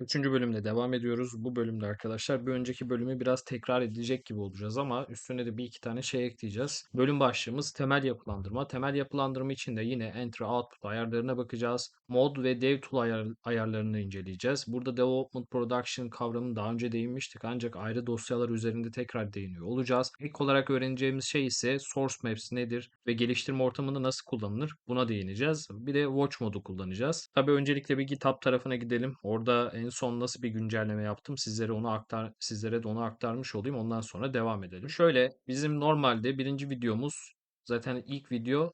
Üçüncü bölümle devam ediyoruz. Bu bölümde arkadaşlar bir önceki bölümü biraz tekrar edecek gibi olacağız ama üstüne de bir iki tane şey ekleyeceğiz. Bölüm başlığımız temel yapılandırma. Temel yapılandırma için de yine entry output ayarlarına bakacağız. Mod ve dev tool ayar, ayarlarını inceleyeceğiz. Burada development production kavramını daha önce değinmiştik ancak ayrı dosyalar üzerinde tekrar değiniyor olacağız. İlk olarak öğreneceğimiz şey ise source maps nedir ve geliştirme ortamında nasıl kullanılır buna değineceğiz. Bir de watch modu kullanacağız. Tabii öncelikle bir GitHub tarafına gidelim. Orada en son nasıl bir güncelleme yaptım sizlere onu aktar sizlere de onu aktarmış olayım. Ondan sonra devam edelim. Şöyle bizim normalde birinci videomuz zaten ilk video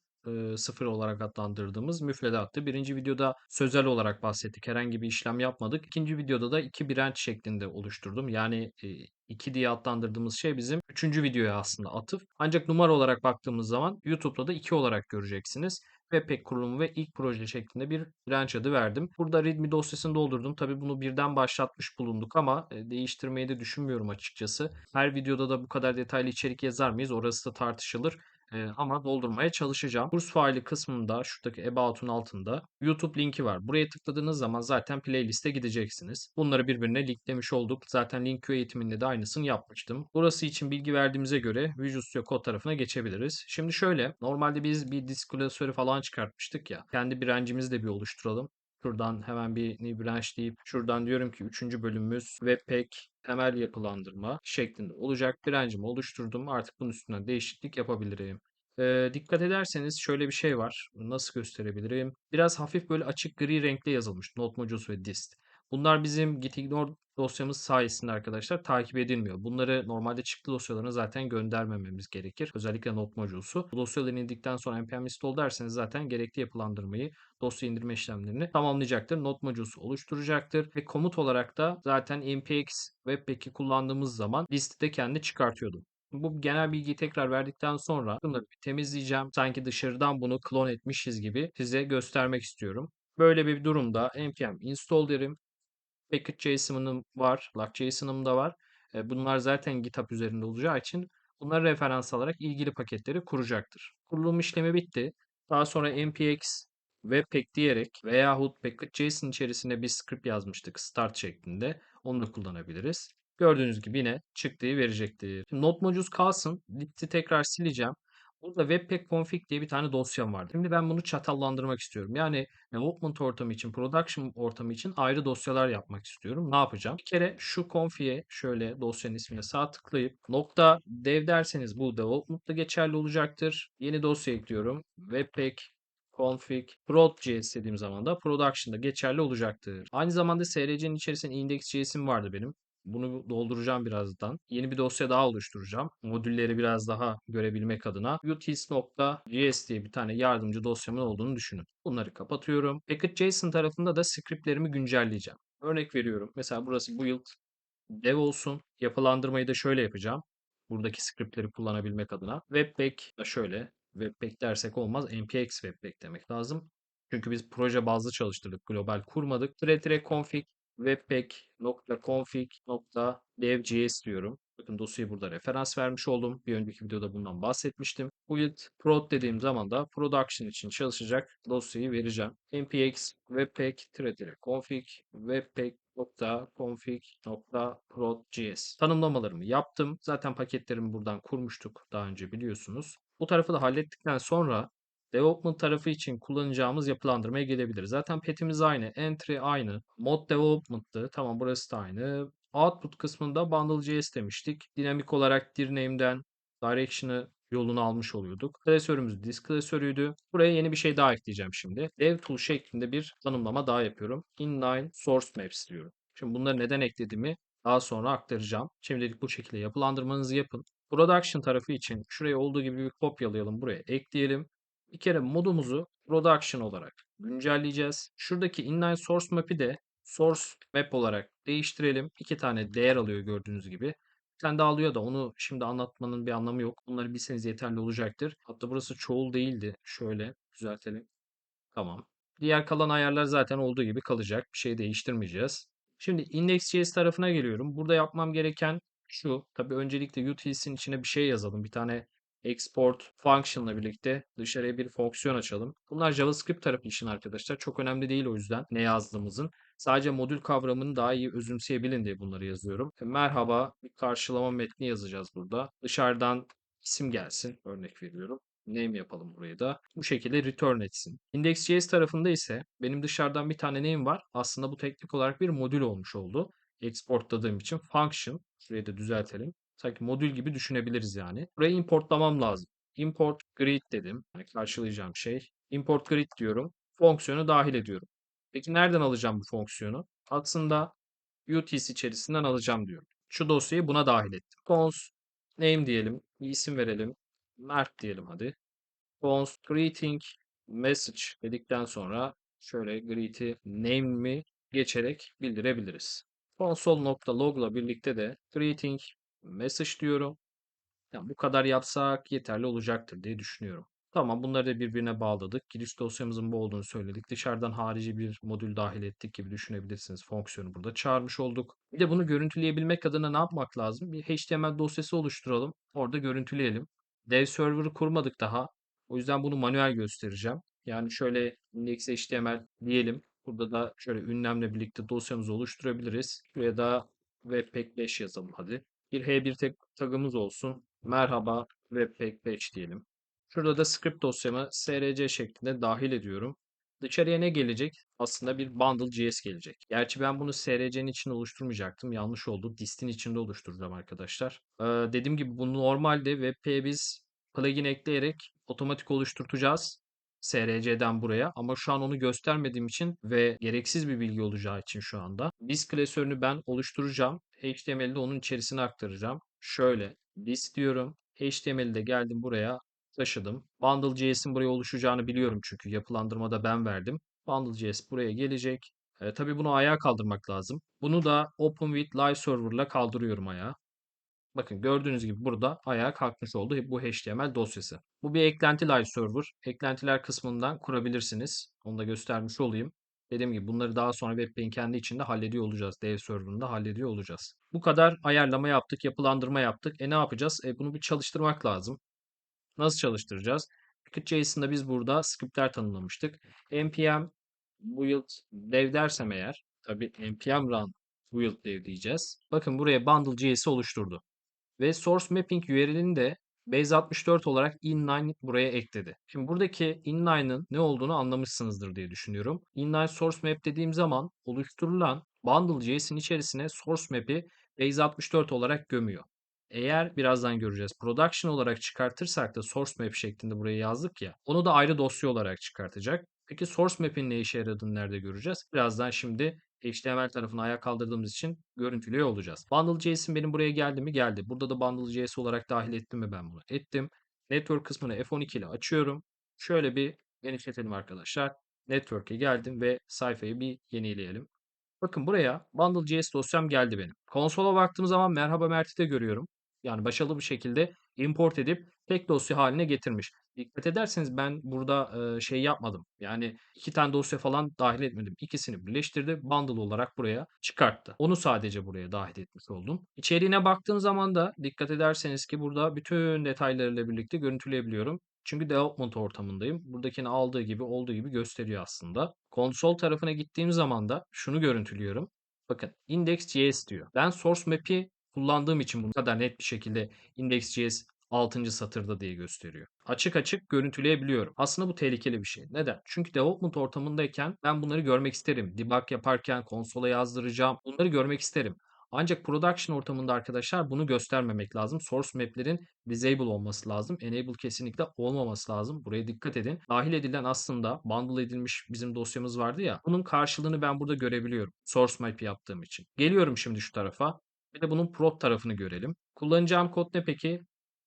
sıfır olarak adlandırdığımız müfredattı. Birinci videoda sözel olarak bahsettik. Herhangi bir işlem yapmadık. İkinci videoda da iki branch şeklinde oluşturdum. Yani e, 2 diye adlandırdığımız şey bizim üçüncü videoya aslında atıf. Ancak numara olarak baktığımız zaman YouTube'da da 2 olarak göreceksiniz. Webpack kurulumu ve ilk proje şeklinde bir branch adı verdim. Burada readme dosyasını doldurdum. Tabi bunu birden başlatmış bulunduk ama e, değiştirmeyi de düşünmüyorum açıkçası. Her videoda da bu kadar detaylı içerik yazar mıyız? Orası da tartışılır. Ee, ama doldurmaya çalışacağım. Kurs faili kısmında şuradaki About'un altında YouTube linki var. Buraya tıkladığınız zaman zaten playlist'e gideceksiniz. Bunları birbirine linklemiş olduk. Zaten link eğitiminde de aynısını yapmıştım. Burası için bilgi verdiğimize göre Visual Studio Code tarafına geçebiliriz. Şimdi şöyle normalde biz bir disk klasörü falan çıkartmıştık ya. Kendi branch'imizi de bir oluşturalım. Şuradan hemen bir new branch deyip şuradan diyorum ki 3. bölümümüz Webpack temel yapılandırma şeklinde olacak. Branch'imi oluşturdum. Artık bunun üstünden değişiklik yapabilirim. Ee, dikkat ederseniz şöyle bir şey var. Nasıl gösterebilirim? Biraz hafif böyle açık gri renkle yazılmış. Node modules ve dist. Bunlar bizim gitignore dosyamız sayesinde arkadaşlar takip edilmiyor. Bunları normalde çıktı dosyalarına zaten göndermememiz gerekir. Özellikle Node modules'u. Bu dosyaları indikten sonra npm install derseniz zaten gerekli yapılandırmayı, dosya indirme işlemlerini tamamlayacaktır. Node modules'u oluşturacaktır ve komut olarak da zaten npx webpack'i kullandığımız zaman listi de kendi çıkartıyordu. Bu genel bilgiyi tekrar verdikten sonra bunları bir temizleyeceğim. Sanki dışarıdan bunu klon etmişiz gibi size göstermek istiyorum. Böyle bir durumda npm install derim. Package.json'ım var, Lock.json'ım da var. E, bunlar zaten GitHub üzerinde olacağı için bunları referans alarak ilgili paketleri kuracaktır. Kurulum işlemi bitti. Daha sonra npx webpack diyerek veyahut package.json içerisinde bir script yazmıştık start şeklinde. Onu da kullanabiliriz. Gördüğünüz gibi yine çıktığı verecektir. Şimdi Node modules kalsın. Listi tekrar sileceğim. Burada webpack config diye bir tane dosyam vardı. Şimdi ben bunu çatallandırmak istiyorum. Yani development ortamı için, production ortamı için ayrı dosyalar yapmak istiyorum. Ne yapacağım? Bir kere şu config'e şöyle dosyanın ismine sağ tıklayıp nokta dev derseniz bu development'ta geçerli olacaktır. Yeni dosya ekliyorum. Webpack config prod.js dediğim zaman da production'da geçerli olacaktır. Aynı zamanda src'nin içerisinde index.js'im vardı benim. Bunu dolduracağım birazdan. Yeni bir dosya daha oluşturacağım. Modülleri biraz daha görebilmek adına. utils.js diye bir tane yardımcı dosyamın olduğunu düşünün. Bunları kapatıyorum. Package.json tarafında da scriptlerimi güncelleyeceğim. Örnek veriyorum. Mesela burası build dev olsun. Yapılandırmayı da şöyle yapacağım. Buradaki scriptleri kullanabilmek adına. Webpack da şöyle. Webpack dersek olmaz. npx webpack demek lazım. Çünkü biz proje bazlı çalıştırdık. Global kurmadık. Thread config webpack.config.dev.js diyorum. Bakın dosyayı burada referans vermiş oldum. Bir önceki videoda bundan bahsetmiştim. Build prod dediğim zaman da production için çalışacak dosyayı vereceğim. npx webpack config webpack config.prod.js tanımlamalarımı yaptım. Zaten paketlerimi buradan kurmuştuk daha önce biliyorsunuz. Bu tarafı da hallettikten sonra Development tarafı için kullanacağımız yapılandırmaya gelebilir. Zaten petimiz aynı. Entry aynı. Mod development'tı. Tamam burası da aynı. Output kısmında bundle.js demiştik. Dinamik olarak dirname'den direction'ı yolunu almış oluyorduk. Klasörümüz disk klasörüydü. Buraya yeni bir şey daha ekleyeceğim şimdi. Dev tool şeklinde bir tanımlama daha yapıyorum. Inline source maps diyorum. Şimdi bunları neden eklediğimi daha sonra aktaracağım. Şimdilik bu şekilde yapılandırmanızı yapın. Production tarafı için şuraya olduğu gibi bir kopyalayalım. Buraya ekleyelim. Bir kere modumuzu production olarak güncelleyeceğiz. Şuradaki inline source map'i de source map olarak değiştirelim. İki tane değer alıyor gördüğünüz gibi. Bir tane daha alıyor da onu şimdi anlatmanın bir anlamı yok. Bunları bilseniz yeterli olacaktır. Hatta burası çoğul değildi. Şöyle düzeltelim. Tamam. Diğer kalan ayarlar zaten olduğu gibi kalacak. Bir şey değiştirmeyeceğiz. Şimdi index.js tarafına geliyorum. Burada yapmam gereken şu. Tabii öncelikle utils'in içine bir şey yazalım. Bir tane export function'la birlikte dışarıya bir fonksiyon açalım. Bunlar JavaScript tarafı için arkadaşlar. Çok önemli değil o yüzden ne yazdığımızın. Sadece modül kavramını daha iyi özümseyebilin diye bunları yazıyorum. Merhaba bir karşılama metni yazacağız burada. Dışarıdan isim gelsin. Örnek veriyorum. Name yapalım burayı da. Bu şekilde return etsin. Index.js tarafında ise benim dışarıdan bir tane name var. Aslında bu teknik olarak bir modül olmuş oldu. Exportladığım için function. Şurayı da düzeltelim. Sanki modül gibi düşünebiliriz yani. Burayı importlamam lazım. Import grid dedim. Yani karşılayacağım şey. Import grid diyorum. Fonksiyonu dahil ediyorum. Peki nereden alacağım bu fonksiyonu? Aslında utils içerisinden alacağım diyorum. Şu dosyayı buna dahil ettim. cons name diyelim. Bir isim verelim. Mert diyelim hadi. cons greeting message dedikten sonra şöyle greet'i name'mi geçerek bildirebiliriz. Console.log'la birlikte de greeting message diyorum. Yani bu kadar yapsak yeterli olacaktır diye düşünüyorum. Tamam bunları da birbirine bağladık. Giriş dosyamızın bu olduğunu söyledik. Dışarıdan harici bir modül dahil ettik gibi düşünebilirsiniz. Fonksiyonu burada çağırmış olduk. Bir de bunu görüntüleyebilmek adına ne yapmak lazım? Bir HTML dosyası oluşturalım. Orada görüntüleyelim. Dev server'ı kurmadık daha. O yüzden bunu manuel göstereceğim. Yani şöyle index.html diyelim. Burada da şöyle ünlemle birlikte dosyamızı oluşturabiliriz. Buraya da webpack 5 yazalım hadi. Bir H1 tag, tagımız olsun. Merhaba webpack 5 diyelim. Şurada da script dosyamı src şeklinde dahil ediyorum. Dışarıya ne gelecek? Aslında bir bundle.js gelecek. Gerçi ben bunu src'nin içinde oluşturmayacaktım. Yanlış oldu. Dist'in içinde oluşturacağım arkadaşlar. Ee, dediğim gibi bunu normalde webpack'e biz plugin ekleyerek otomatik oluşturtacağız. SRC'den buraya ama şu an onu göstermediğim için ve gereksiz bir bilgi olacağı için şu anda biz klasörünü ben oluşturacağım. HTML'de onun içerisine aktaracağım. Şöyle list diyorum. HTML'i de geldim buraya taşıdım. Bundle.js'in buraya oluşacağını biliyorum çünkü yapılandırmada ben verdim. Bundle.js buraya gelecek. E, tabii bunu ayağa kaldırmak lazım. Bunu da Open with Live Server ile kaldırıyorum ayağa. Bakın gördüğünüz gibi burada ayağa kalkmış oldu bu HTML dosyası. Bu bir eklenti live server. Eklentiler kısmından kurabilirsiniz. Onu da göstermiş olayım. Dediğim gibi bunları daha sonra Webpack'in kendi içinde hallediyor olacağız. Dev server'ında hallediyor olacağız. Bu kadar ayarlama yaptık, yapılandırma yaptık. E ne yapacağız? E bunu bir çalıştırmak lazım. Nasıl çalıştıracağız? Package.json'da biz burada scriptler tanımlamıştık. npm build dev dersem eğer, tabi npm run build dev diyeceğiz. Bakın buraya bundle.js'i oluşturdu. Ve source mapping URL'ini de Base64 olarak inline buraya ekledi. Şimdi buradaki inline'ın ne olduğunu anlamışsınızdır diye düşünüyorum. Inline source map dediğim zaman oluşturulan bundle.js'in içerisine source map'i Base64 olarak gömüyor. Eğer birazdan göreceğiz production olarak çıkartırsak da source map şeklinde buraya yazdık ya. Onu da ayrı dosya olarak çıkartacak. Peki source map'in ne işe yaradığını nerede göreceğiz? Birazdan şimdi HTML tarafını ayağa kaldırdığımız için görüntülüyor olacağız. Bundle.js'in benim buraya geldi mi? Geldi. Burada da Bundle.js olarak dahil ettim mi ben bunu? Ettim. Network kısmını F12 ile açıyorum. Şöyle bir genişletelim arkadaşlar. Network'e geldim ve sayfayı bir yenileyelim. Bakın buraya Bundle.js dosyam geldi benim. Konsola baktığım zaman merhaba Mert'i de görüyorum. Yani başarılı bir şekilde import edip tek dosya haline getirmiş. Dikkat ederseniz ben burada e, şey yapmadım. Yani iki tane dosya falan dahil etmedim. İkisini birleştirdi. Bundle olarak buraya çıkarttı. Onu sadece buraya dahil etmiş oldum. İçeriğine baktığım zaman da dikkat ederseniz ki burada bütün detaylarıyla birlikte görüntüleyebiliyorum. Çünkü development ortamındayım. Buradakini aldığı gibi olduğu gibi gösteriyor aslında. Konsol tarafına gittiğim zaman da şunu görüntülüyorum. Bakın index.js diyor. Ben source map'i kullandığım için bu kadar net bir şekilde index.js 6. satırda diye gösteriyor. Açık açık görüntüleyebiliyorum. Aslında bu tehlikeli bir şey. Neden? Çünkü development ortamındayken ben bunları görmek isterim. Debug yaparken konsola yazdıracağım. Bunları görmek isterim. Ancak production ortamında arkadaşlar bunu göstermemek lazım. Source map'lerin disable olması lazım. Enable kesinlikle olmaması lazım. Buraya dikkat edin. Dahil edilen aslında bundle edilmiş bizim dosyamız vardı ya. Bunun karşılığını ben burada görebiliyorum. Source map yaptığım için. Geliyorum şimdi şu tarafa. Bir de bunun prod tarafını görelim. Kullanacağım kod ne peki?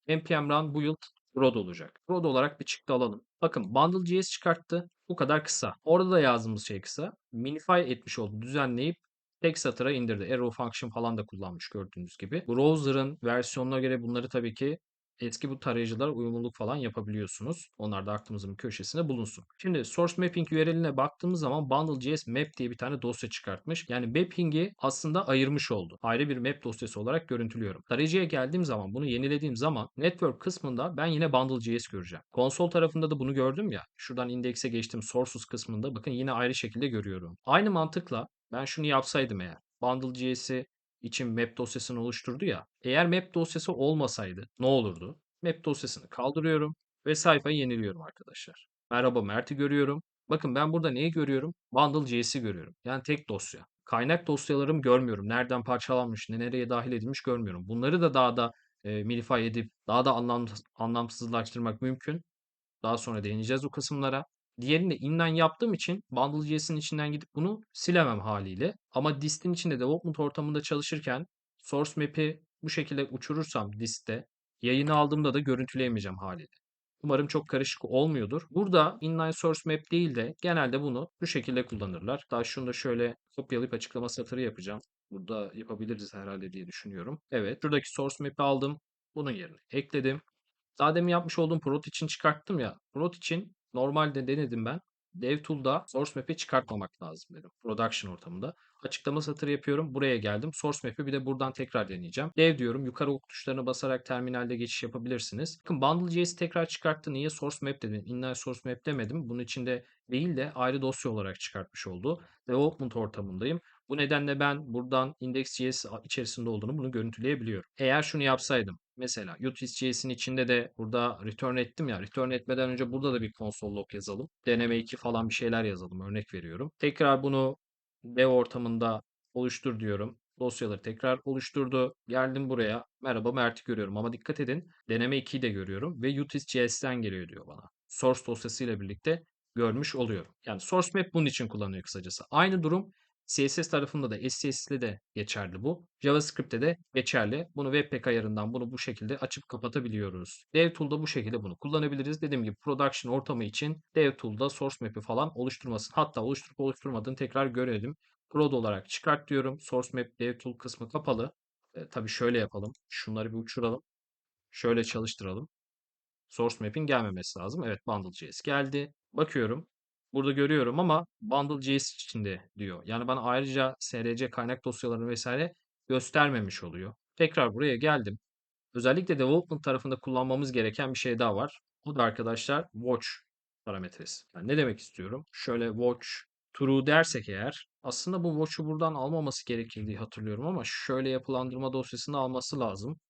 npm run build prod olacak. Prod olarak bir çıktı alalım. Bakın bundle.js çıkarttı. Bu kadar kısa. Orada da yazdığımız şey kısa. Minify etmiş oldu. Düzenleyip tek satıra indirdi. Arrow function falan da kullanmış gördüğünüz gibi. Browser'ın versiyonuna göre bunları tabii ki eski bu tarayıcılara uyumluluk falan yapabiliyorsunuz. Onlar da aklımızın bir köşesinde bulunsun. Şimdi source mapping URL'ine baktığımız zaman bundle.js map diye bir tane dosya çıkartmış. Yani mapping'i aslında ayırmış oldu. Ayrı bir map dosyası olarak görüntülüyorum. Tarayıcıya geldiğim zaman bunu yenilediğim zaman network kısmında ben yine bundle.js göreceğim. Konsol tarafında da bunu gördüm ya. Şuradan indekse geçtim sources kısmında bakın yine ayrı şekilde görüyorum. Aynı mantıkla ben şunu yapsaydım eğer. Bundle.js'i için map dosyasını oluşturdu ya. Eğer map dosyası olmasaydı ne olurdu? Map dosyasını kaldırıyorum ve sayfayı yeniliyorum arkadaşlar. Merhaba Mert'i görüyorum. Bakın ben burada neyi görüyorum? Bundle.js'i görüyorum. Yani tek dosya. Kaynak dosyalarım görmüyorum. Nereden parçalanmış, ne nereye dahil edilmiş görmüyorum. Bunları da daha da e, minify edip daha da anlamsız, anlamsızlaştırmak mümkün. Daha sonra değineceğiz o kısımlara. Diğerini de inline yaptığım için Bundle.js'in içinden gidip bunu silemem haliyle. Ama dist'in içinde development ortamında çalışırken source map'i bu şekilde uçurursam dist'te yayını aldığımda da görüntüleyemeyeceğim haliyle. Umarım çok karışık olmuyordur. Burada inline source map değil de genelde bunu bu şekilde kullanırlar. Daha şunu da şöyle kopyalayıp açıklama satırı yapacağım. Burada yapabiliriz herhalde diye düşünüyorum. Evet, şuradaki source map'i aldım. Bunun yerine ekledim. Daha demin yapmış olduğum prot için çıkarttım ya. Prot için normalde denedim ben. DevTool'da source map'i çıkartmamak lazım dedim. Production ortamında. Açıklama satırı yapıyorum. Buraya geldim. Source map'i bir de buradan tekrar deneyeceğim. Dev diyorum. Yukarı ok tuşlarına basarak terminalde geçiş yapabilirsiniz. Bakın Bundle.js'i tekrar çıkarttı. Niye source map dedim? Inline source map demedim. Bunun içinde değil de ayrı dosya olarak çıkartmış oldu. Development ortamındayım. Bu nedenle ben buradan index.js içerisinde olduğunu bunu görüntüleyebiliyorum. Eğer şunu yapsaydım mesela utility.js'in içinde de burada return ettim ya return etmeden önce burada da bir console log yazalım. Deneme 2 falan bir şeyler yazalım örnek veriyorum. Tekrar bunu dev ortamında oluştur diyorum. Dosyaları tekrar oluşturdu. Geldim buraya. Merhaba Mert'i görüyorum ama dikkat edin deneme 2'yi de görüyorum ve utility.js'ten geliyor diyor bana. Source dosyasıyla birlikte görmüş oluyorum. Yani source map bunun için kullanıyor kısacası. Aynı durum CSS tarafında da SCS'de de geçerli bu. JavaScript'te de geçerli. Bunu Webpack ayarından bunu bu şekilde açıp kapatabiliyoruz. DevTool'da bu şekilde bunu kullanabiliriz. Dediğim gibi production ortamı için DevTool'da source map'i falan oluşturmasın. Hatta oluşturup oluşturmadığını tekrar görelim. Prod olarak çıkart diyorum. Source map DevTool kısmı kapalı. E, tabii şöyle yapalım. Şunları bir uçuralım. Şöyle çalıştıralım. Source map'in gelmemesi lazım. Evet bundle.js geldi. Bakıyorum. Burada görüyorum ama bundle.js içinde diyor. Yani bana ayrıca SRC kaynak dosyalarını vesaire göstermemiş oluyor. Tekrar buraya geldim. Özellikle development tarafında kullanmamız gereken bir şey daha var. Bu da arkadaşlar watch parametresi. Yani ne demek istiyorum? Şöyle watch true dersek eğer aslında bu watch'u buradan almaması gerekir hatırlıyorum ama şöyle yapılandırma dosyasını alması lazım.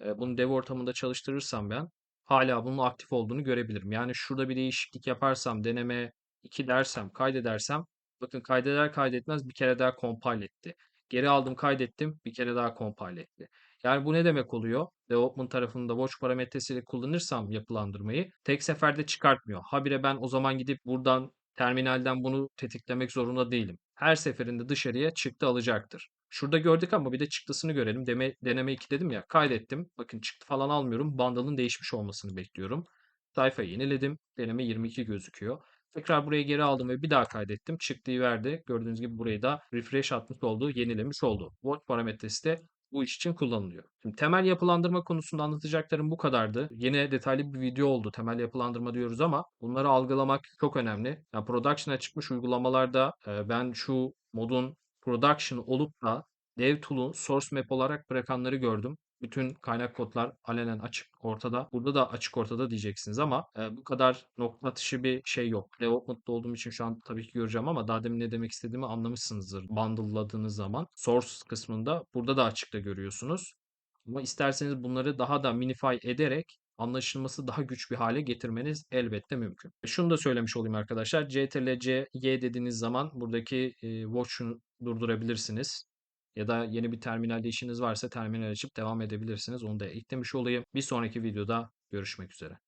Bunu dev ortamında çalıştırırsam ben hala bunun aktif olduğunu görebilirim. Yani şurada bir değişiklik yaparsam deneme 2 dersem kaydedersem bakın kaydeder kaydetmez bir kere daha compile etti. Geri aldım kaydettim bir kere daha compile etti. Yani bu ne demek oluyor? Development tarafında watch parametresiyle kullanırsam yapılandırmayı tek seferde çıkartmıyor. Habire ben o zaman gidip buradan terminalden bunu tetiklemek zorunda değilim. Her seferinde dışarıya çıktı alacaktır. Şurada gördük ama bir de çıktısını görelim. Deme, deneme 2 dedim ya kaydettim. Bakın çıktı falan almıyorum. Bundle'ın değişmiş olmasını bekliyorum. Sayfayı yeniledim. Deneme 22 gözüküyor. Tekrar buraya geri aldım ve bir daha kaydettim. Çıktığı verdi. Gördüğünüz gibi burayı da refresh atmış oldu, yenilemiş oldu. Watch parametresi de bu iş için kullanılıyor. Şimdi temel yapılandırma konusunda anlatacaklarım bu kadardı. Yine detaylı bir video oldu. Temel yapılandırma diyoruz ama bunları algılamak çok önemli. Yani production'a çıkmış uygulamalarda e, ben şu modun production olup da DevTool'un source map olarak bırakanları gördüm. Bütün kaynak kodlar alenen açık ortada. Burada da açık ortada diyeceksiniz ama e, bu kadar nokta atışı bir şey yok. Development'da olduğum için şu an tabii ki göreceğim ama daha demin ne demek istediğimi anlamışsınızdır. Bundle'ladığınız zaman source kısmında burada da açıkta görüyorsunuz. Ama isterseniz bunları daha da minify ederek anlaşılması daha güç bir hale getirmeniz elbette mümkün. Şunu da söylemiş olayım arkadaşlar. Ctrl C, Y dediğiniz zaman buradaki e, watch'u durdurabilirsiniz. Ya da yeni bir terminalde işiniz varsa terminal açıp devam edebilirsiniz. Onu da eklemiş olayım. Bir sonraki videoda görüşmek üzere.